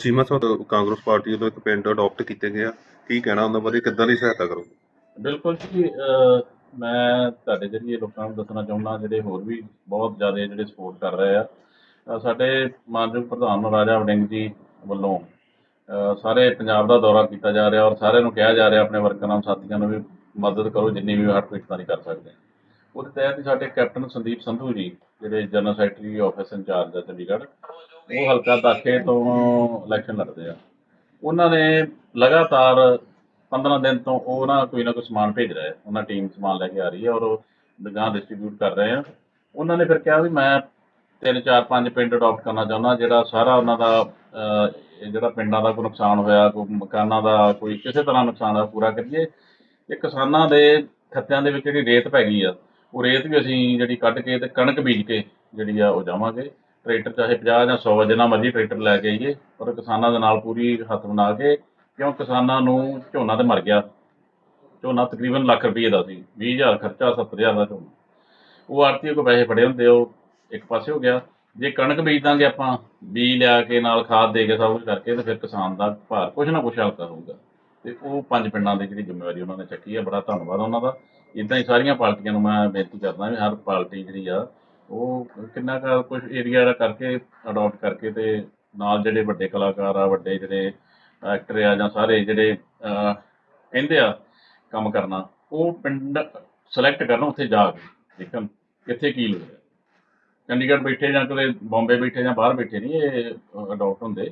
ਚੀਮਾ ਸਾਹਿਬ Congress party ਵੱਲੋਂ ਇੱਕ ਪਿੰਡ ਅਡਾਪਟ ਕੀਤੇ ਗਏ ਕੀ ਕਹਿਣਾ ਉਹਨਾਂ ਬਾਰੇ? ਕਿੱਦਾਂ ਦੀ ਸਹਾਇਤਾ ਕਰੋ ਬਿਲਕੁਲ ਜੀ ਮੈਂ ਤੁਹਾਡੇ ਜਰੀਏ ਲੋਕਾਂ ਨੂੰ ਦੱਸਣਾ ਚਾਹੁੰਦਾ, ਜਿਹੜੇ ਹੋਰ ਵੀ ਬਹੁਤ ਜ਼ਿਆਦਾ ਜਿਹੜੇ ਸਪੋਰਟ ਕਰ ਰਹੇ ਆ ਸਾਡੇ ਮਾਨਯੋਗ ਪ੍ਰਧਾਨ ਰਾਜਾ ਵਡਿੰਗ ਜੀ ਵੱਲੋਂ ਸਾਰੇ ਪੰਜਾਬ ਦਾ ਦੌਰਾ ਕੀਤਾ ਜਾ ਰਿਹਾ ਔਰ ਸਾਰਿਆਂ ਨੂੰ ਕਿਹਾ ਜਾ ਰਿਹਾ ਆਪਣੇ ਵਰਕਰਾਂ ਨੂੰ ਸਾਥੀਆਂ ਨੂੰ ਵੀ ਮਦਦ ਕਰੋ, ਜਿੰਨੀ ਵੀ ਹੱਥ ਪੀਟਾਂ ਦੀ ਕਰ ਸਕਦੇ ਉਹਦੇ ਤਹਿਤ ਹੀ ਸਾਡੇ ਕੈਪਟਨ ਸੰਦੀਪ ਸੰਧੂ ਜੀ, ਜਿਹੜੇ ਜਨਰਲ ਸੈਕਟਰੀ ਆਫਿਸ ਇੰਚਾਰਜ ਆ ਚੰਡੀਗੜ੍ਹ ਉਹ ਹਲਕਾ ਦਾਖੇ ਤੋਂ ਇਲੈਕਸ਼ਨ ਲੜਦੇ ਆ। ਉਹਨਾਂ ਨੇ ਲਗਾਤਾਰ 15 ਦਿਨ ਤੋਂ ਉਹ ਨਾ ਕੋਈ ਨਾ ਕੋਈ ਸਮਾਨ ਭੇਜ ਰਿਹਾ ਹੈ ਉਹਨਾਂ ਟੀਮ ਸਮਾਨ ਲੈ ਕੇ ਆ ਰਹੀ ਹੈ ਔਰ ਉਹ ਦੁਕਾਨ ਡਿਸਟ੍ਰੀਬਿਊਟ ਕਰ ਰਹੇ ਆ। ਉਹਨਾਂ ਨੇ ਫਿਰ ਕਿਹਾ ਵੀ ਮੈਂ ਤਿੰਨ, ਚਾਰ, ਪੰਜ ਪਿੰਡ ਅਡਾਪਟ ਕਰਨਾ ਚਾਹੁੰਦਾ, ਜਿਹੜਾ ਸਾਰਾ ਉਹਨਾਂ ਦਾ ਜਿਹੜਾ ਪਿੰਡਾਂ ਦਾ ਕੋਈ ਨੁਕਸਾਨ ਹੋਇਆ, ਕੋਈ ਮਕਾਨਾਂ ਦਾ, ਕੋਈ ਕਿਸੇ ਤਰ੍ਹਾਂ ਨੁਕਸਾਨ ਹੋਇਆ, ਪੂਰਾ ਕਰੀਏ। ਇਹ ਕਿਸਾਨਾਂ ਦੇ ਖੱਤਿਆਂ ਦੇ ਵਿੱਚ ਜਿਹੜੀ ਰੇਤ ਪੈ ਗਈ ਆ, ਉਹ ਰੇਤ ਵੀ ਅਸੀਂ ਜਿਹੜੀ ਕੱਢ ਕੇ ਤੇ ਕਣਕ ਬੀਜ ਕੇ ਜਿਹੜੀ ਆ ਉਹ ਜਾਵਾਂਗੇ। ਟਰੈਕਟਰ ਚਾਹੇ 50 ਜਾਂ 100 ਜਿੰਨਾ ਮਰਜ਼ੀ ਟਰੈਕਟਰ ਲੈ ਕੇ ਆਈਏ, ਪਰ ਕਿਸਾਨਾਂ ਦੇ ਨਾਲ ਪੂਰੀ ਹੱਥ ਬਣਾ ਕੇ, ਕਿਉਂ ਕਿਸਾਨਾਂ ਨੂੰ ਝੋਨਾ ਤੇ ਮਰ ਗਿਆ? ਝੋਨਾ ਤਕਰੀਬਨ ਲੱਖ ਰੁਪਏ ਦਾ ਸੀ 20000 ਖਰਚਾ 70000 ਦਾ ਝੋਨਾ। ਉਹ ਆਰਤੀ ਕੋ ਪੈਸੇ ਫੜੇ ਹੁੰਦੇ ਉਹ ਇੱਕ ਪਾਸੇ ਹੋ ਗਿਆ। ਜੇ ਕਣਕ ਬੀਜ ਦਾਂਗੇ ਆਪਾਂ, ਬੀਜ ਲਿਆ ਕੇ ਨਾਲ ਖਾਦ ਦੇ ਕੇ ਸਭ ਕੁਝ ਕਰਕੇ ਤੇ ਫਿਰ ਕਿਸਾਨ ਦਾ ਭਾਰ ਕੁਛ ਨਾ ਕੁਛ ਹਲਕਾ ਹੋਊਗਾ। ਤੇ ਉਹ ਪੰਜ ਪਿੰਡਾਂ ਦੀ ਜਿਹੜੀ ਜ਼ਿੰਮੇਵਾਰੀ ਉਹਨਾਂ ਨੇ ਚੱਕੀ ਹੈ ਬੜਾ ਧੰਨਵਾਦ ਉਹਨਾਂ ਦਾ। ਇਦਾਂ ਹੀ ਸਾਰੀਆਂ ਪਾਰਟੀਆਂ ਨੂੰ ਮੈਂ ਬੇਨਤੀ ਕਰਦਾ ਵੀ ਹਰ ਪਾਰਟੀ ਜਿਹੜੀ ਆ ਉਹ ਕਿੰਨਾ ਕੁ ਕੁਝ ਏਰੀਆ ਕਰਕੇ ਅਡਾਪਟ ਕਰਕੇ ਤੇ ਨਾਲ ਜਿਹੜੇ ਵੱਡੇ ਕਲਾਕਾਰ ਆ, ਵੱਡੇ ਜਿਹੜੇ ਐਕਟਰ ਆ ਜਾਂ ਸਾਰੇ ਜਿਹੜੇ ਕਹਿੰਦੇ ਆ ਕੰਮ ਕਰਨਾ, ਉਹ ਪਿੰਡ ਸਿਲੈਕਟ ਕਰਨ, ਉੱਥੇ ਜਾ ਕੇ ਦੇਖਣ ਕਿੱਥੇ ਕੀ ਲੋੜ ਹੈ। ਚੰਡੀਗੜ੍ਹ ਬੈਠੇ ਜਾਂ ਕਦੇ ਬੰਬੇ ਬੈਠੇ ਜਾਂ ਬਾਹਰ ਬੈਠੇ ਨਹੀਂ ਇਹ ਅਡਾਪਟ ਹੁੰਦੇ।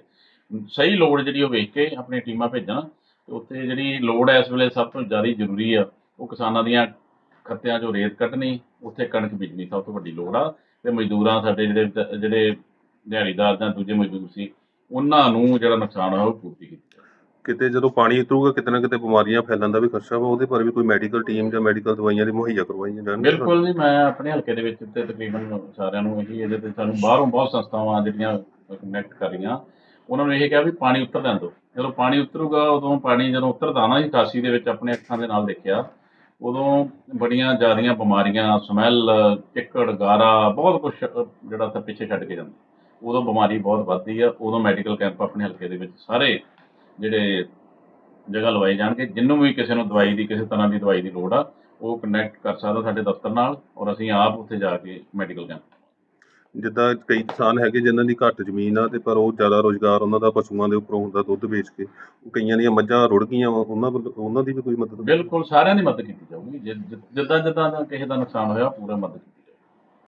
ਸਹੀ ਲੋੜ ਜਿਹੜੀ ਉਹ ਵੇਖ ਕੇ ਆਪਣੀ ਟੀਮਾਂ ਭੇਜਣ ਤੇ ਉੱਥੇ ਜਿਹੜੀ ਲੋੜ ਹੈ ਇਸ ਵੇਲੇ ਸਭ ਤੋਂ ਜ਼ਿਆਦਾ ਜ਼ਰੂਰੀ ਆ, ਉਹ ਕਿਸਾਨਾਂ ਦੀਆਂ ਖੱਤਿਆਂ 'ਚੋਂ ਰੇਤ ਕੱਢਣੀ ਉੱਥੇ ਕਣਕ ਬੀਜਣੀ ਸਭ ਤੋਂ ਵੱਡੀ ਲੋੜ ਆ। ਤੇ ਮਜ਼ਦੂਰਾਂ ਸਾਡੇ ਜਿਹੜੇ ਜਿਹੜੇ ਦਿਹਾੜੀਦਾਰ ਜਾਂ ਦੂਜੇ ਮਜ਼ਦੂਰ ਸੀ ਉਹਨਾਂ ਨੂੰ ਜਿਹੜਾ ਨੁਕਸਾਨ ਹੋਇਆ ਉਹ ਪੂਰਤੀ ਕੀਤੀ। ਕਿਤੇ ਜਦੋਂ ਪਾਣੀ ਉਤਰੂਗਾ ਕਿਤੇ ਨਾ ਕਿਤੇ ਬਿਮਾਰੀਆਂ ਫੈਲਣ ਦਾ ਵੀ ਖਰਚਾ ਵਾ ਉਹਦੇ ਪਰ ਵੀ ਕੋਈ ਮੈਡੀਕਲ ਟੀਮ ਜਾਂ ਮੈਡੀਕਲ ਦਵਾਈਆਂ ਦੀ ਮੁਹੱਈਆ ਕਰਵਾਈਆਂ ਜਾਣ ਬਿਲਕੁਲ ਜੀ ਮੈਂ ਆਪਣੇ ਹਲਕੇ ਦੇ ਵਿੱਚ ਤੇ ਤਕਰੀਬਨ ਸਾਰਿਆਂ ਨੂੰ ਇਹੀ ਇਹਦੇ ਤੇ ਸਾਨੂੰ ਬਾਹਰੋਂ ਬਹੁਤ ਸੰਸਥਾਵਾਂ ਜਿਹੜੀਆਂ ਕਨੈਕਟ ਕਰ ਰਹੀਆਂ ਉਹਨਾਂ ਨੂੰ ਇਹ ਕਿਹਾ ਵੀ ਪਾਣੀ ਉਤਰ ਲੈਣ ਦਿਓ। ਜਦੋਂ ਪਾਣੀ ਉਤਰੂਗਾ ਉਦੋਂ ਪਾਣੀ ਜਦੋਂ ਉਤਰਦਾ ਨਾ ਜੀ ਕਾਸੀ ਦੇ ਵਿੱਚ ਆਪਣੇ ਅੱਖਾਂ ਦੇ ਨਾਲ ਦੇਖਿਆ ਉਦੋਂ ਬੜੀਆਂ ਜ਼ਿਆਦੀਆਂ ਬਿਮਾਰੀਆਂ, ਸਮੈਲ, ਚਿੱਕੜ, ਗਾਰਾ, ਬਹੁਤ ਕੁਝ ਜਿਹੜਾ ਤਾਂ ਪਿੱਛੇ ਛੱਡ ਕੇ ਜਾਂਦਾ। ਉਦੋਂ ਬਿਮਾਰੀ ਬਹੁਤ ਵੱਧਦੀ ਆ, ਉਦੋਂ ਮੈਡੀਕਲ ਕੈਂਪ ਆਪਣੇ ਹਲਕੇ ਦੇ ਵਿੱਚ ਸਾਰੇ ਜਿਹੜੇ ਜਗ੍ਹਾ ਲਵਾਏ ਜਾਣਗੇ। ਜਿੰਨੂੰ ਵੀ ਕਿਸੇ ਨੂੰ ਦਵਾਈ ਦੀ, ਕਿਸੇ ਤਰ੍ਹਾਂ ਦੀ ਦਵਾਈ ਦੀ ਲੋੜ ਆ, ਉਹ ਕਨੈਕਟ ਕਰ ਸਕਦਾ ਸਾਡੇ ਦਫ਼ਤਰ ਨਾਲ ਔਰ ਅਸੀਂ ਆਪ ਉੱਥੇ ਜਾ ਕੇ ਮੈਡੀਕਲ ਕੈਂਪ ਜਿੱਦਾਂ ਕਈ ਕਿਸਾਨ ਹੈਗੇ ਜਿਨ੍ਹਾਂ ਦੀ ਘੱਟ ਜ਼ਮੀਨ ਆ ਤੇ ਪਰ ਉਹ ਜ਼ਿਆਦਾ ਰੋਜ਼ਗਾਰ ਉਹਨਾਂ ਦਾ ਪਸ਼ੂਆਂ ਦੇ ਉੱਪਰੋਂ ਹੁੰਦਾ ਦੁੱਧ ਵੇਚ ਕੇ, ਉਹ ਕਈਆਂ ਦੀਆਂ ਮੱਝਾਂ ਰੁੜ ਗਈਆਂ ਵਾ ਉਹਨਾਂ ਵੱਲ, ਉਹਨਾਂ ਦੀ ਵੀ ਕੋਈ ਮਦਦ ਬਿਲਕੁਲ, ਸਾਰਿਆਂ ਦੀ ਮਦਦ ਕੀਤੀ ਜਾਊਗੀ, ਜਿ- ਜਿੱਦਾਂ ਜਿੱਦਾਂ ਦਾ ਕਿਸੇ ਦਾ ਨੁਕਸਾਨ ਹੋਇਆ ਪੂਰਾ ਮਦਦ ਕੀਤੀ